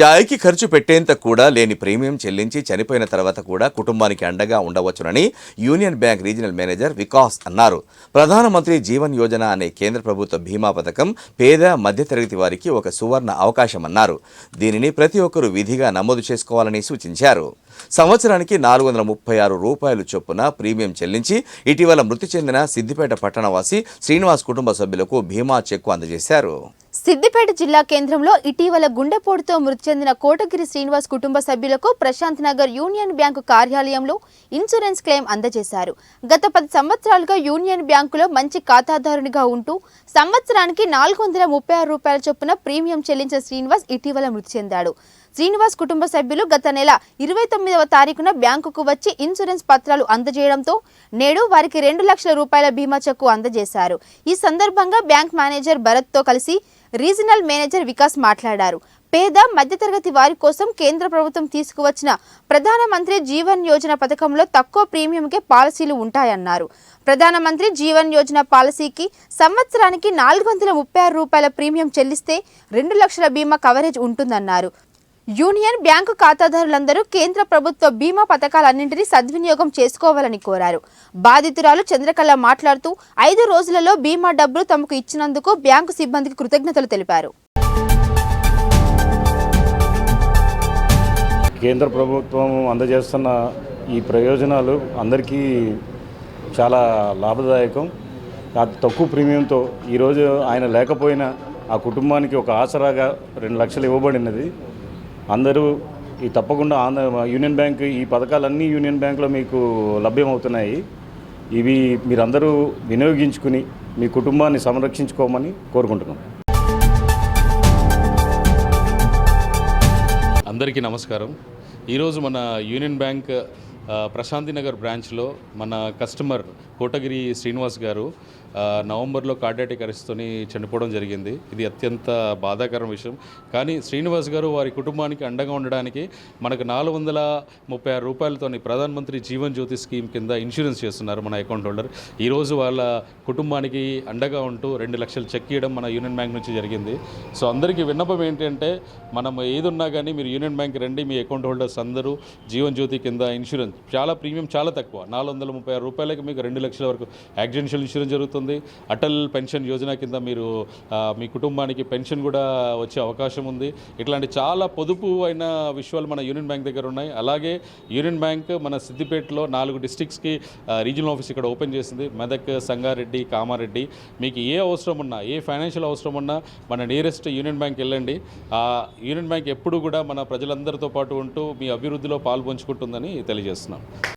చాయ్కి ఖర్చు పెట్టేంత కూడా లేని ప్రీమియం చెల్లించి చనిపోయిన తర్వాత కూడా కుటుంబానికి అండగా ఉండవచ్చునని union bank regional manager Vikas అన్నారు. ప్రధానమంత్రి జీవన్ యోజన అనే కేంద్ర ప్రభుత్వ బీమా పథకం పేద మధ్యతరగతి వారికి ఒక సువర్ణ అవకాశమన్నారు. దీనిని ప్రతి ఒక్కరూ విధిగా నమోదు చేసుకోవాలని సూచించారు. సంవత్సరానికి నాలుగు వందల ముప్పై ఆరు రూపాయలు చొప్పున ప్రీమియం చెల్లించి ఇటీవల మృతి చెందిన సిద్దిపేట పట్టణవాసి శ్రీనివాస్ కుటుంబ సభ్యులకు బీమా చెక్కు అందజేశారు. సిద్దిపేట జిల్లా కేంద్రంలో ఇటీవల గుండెపోటుతో మృతి చెందిన కోటగిరి శ్రీనివాస్ కుటుంబ సభ్యులకు ప్రశాంత్ నగర్ యూనియన్ బ్యాంకు కార్యాలయంలో ఇన్సూరెన్స్ క్లెయిమ్ అందజేశారు. గత పది సంవత్సరాలుగా యూనియన్ బ్యాంకులో మంచి ఖాతాదారునిగా ఉంటూ సంవత్సరానికి నాలుగు వందల ముప్పై ఆరు రూపాయల చొప్పున ప్రీమియం చెల్లించిన శ్రీనివాస్ ఇటీవల మృతి చెందాడు. శ్రీనివాస్ కుటుంబ సభ్యులు గత నెల ఇరవై తొమ్మిదవ తారీఖున బ్యాంకుకు వచ్చి ఇన్సూరెన్స్ పత్రాలు అందజేయడంతో నేడు వారికి రెండు లక్షల రూపాయల బీమా చెక్కు అందజేశారు. ఈ సందర్భంగా బ్యాంక్ మేనేజర్ భరత్తో కలిసి రీజనల్ మేనేజర్ వికాస్ మాట్లాడారు. పేద మధ్యతరగతి వారి కోసం కేంద్ర ప్రభుత్వం తీసుకువచ్చిన ప్రధానమంత్రి జీవన్ యోజన పథకంలో తక్కువ ప్రీమియంకే పాలసీలు ఉంటాయన్నారు. ప్రధానమంత్రి జీవన్ యోజన పాలసీకి సంవత్సరానికి నాలుగు వందల ముప్పై ఆరు రూపాయల ప్రీమియం చెల్లిస్తే రెండు లక్షల బీమా కవరేజ్ ఉంటుందన్నారు. యూనియన్ బ్యాంకు ఖాతాదారులందరూ కేంద్ర ప్రభుత్వ బీమా పథకాలన్నింటినీ సద్వినియోగం చేసుకోవాలని కోరారు. బాధితురాలు చంద్రకళ మాట్లాడుతూ ఐదు రోజులలో బీమా డబ్బులు తమకు ఇచ్చినందుకు బ్యాంకు సిబ్బందికి కృతజ్ఞతలు తెలిపారు. కేంద్ర ప్రభుత్వం అందజేస్తున్న ఈ ప్రయోజనాలు అందరికీ చాలా లాభదాయకం. తక్కువ ప్రీమియంతో ఈరోజు ఆయన లేకపోయినా ఆ కుటుంబానికి ఒక ఆసరాగా రెండు లక్షలు ఇవ్వబడినది. అందరూ ఈ తప్పకుండా ఆంధ్ర యూనియన్ బ్యాంక్ ఈ పథకాలన్నీ యూనియన్ బ్యాంక్లో మీకు లభ్యమవుతున్నాయి. ఇవి మీరందరూ వినియోగించుకుని మీ కుటుంబాన్ని సంరక్షించుకోమని కోరుకుంటున్నాం. అందరికీ నమస్కారం. ఈరోజు మన యూనియన్ బ్యాంక్ ప్రశాంతి నగర్ బ్రాంచ్లో మన కస్టమర్ కోటగిరి శ్రీనివాస్ గారు నవంబర్లో కార్డియాటిక్ అరెస్ట్తోని చనిపోవడం జరిగింది. ఇది అత్యంత బాధాకరం విషయం. కానీ శ్రీనివాస్ గారు వారి కుటుంబానికి అండగా ఉండడానికి మనకు నాలుగు వందల ముప్పై ఆరు రూపాయలతోని ప్రధానమంత్రి జీవన్ జ్యోతి స్కీమ్ కింద ఇన్సూరెన్స్ చేస్తున్నారు మన అకౌంట్ హోల్డర్. ఈరోజు వాళ్ళ కుటుంబానికి అండగా ఉంటూ రెండు లక్షలు చెక్ ఇవ్వడం మన యూనియన్ బ్యాంక్ నుంచి జరిగింది. సో అందరికీ విన్నపం ఏంటంటే మనం ఏది ఉన్నా కానీ మీరు యూనియన్ బ్యాంక్ రండి మీ అకౌంట్ హోల్డర్స్ అందరూ జీవన్ జ్యోతి కింద ఇన్సూరెన్స్. చాలా ప్రీమియం చాలా తక్కువ. నాలుగు వందల ముప్పై ఆరు రూపాయలకి మీకు రెండు లక్షల వరకు యాక్సిడెన్షియల్ ఇన్సూరెన్స్ జరుగుతుంది. అటల్ పెన్షన్ యోజన కింద మీరు మీ కుటుంబానికి పెన్షన్ కూడా వచ్చే అవకాశం ఉంది. ఇట్లాంటి చాలా పొదుపు అయిన విషయాలు మన యూనియన్ బ్యాంక్ దగ్గర ఉన్నాయి. అలాగే యూనియన్ బ్యాంక్ మన సిద్దిపేటలో నాలుగు డిస్టిక్స్కి రీజనల్ ఆఫీస్ ఇక్కడ ఓపెన్ చేసింది. మెదక్ సంగారెడ్డి కామారెడ్డి. మీకు ఏ అవసరం ఉన్నా ఏ ఫైనాన్షియల్ అవసరం ఉన్నా మన నియరెస్ట్ యూనియన్ బ్యాంక్ వెళ్ళండి. ఆ యూనియన్ బ్యాంక్ ఎప్పుడు కూడా మన ప్రజలందరితో పాటు ఉంటూ మీ అభివృద్ధిలో పాల్పంచుకుంటుందని తెలియజేస్తున్నాం.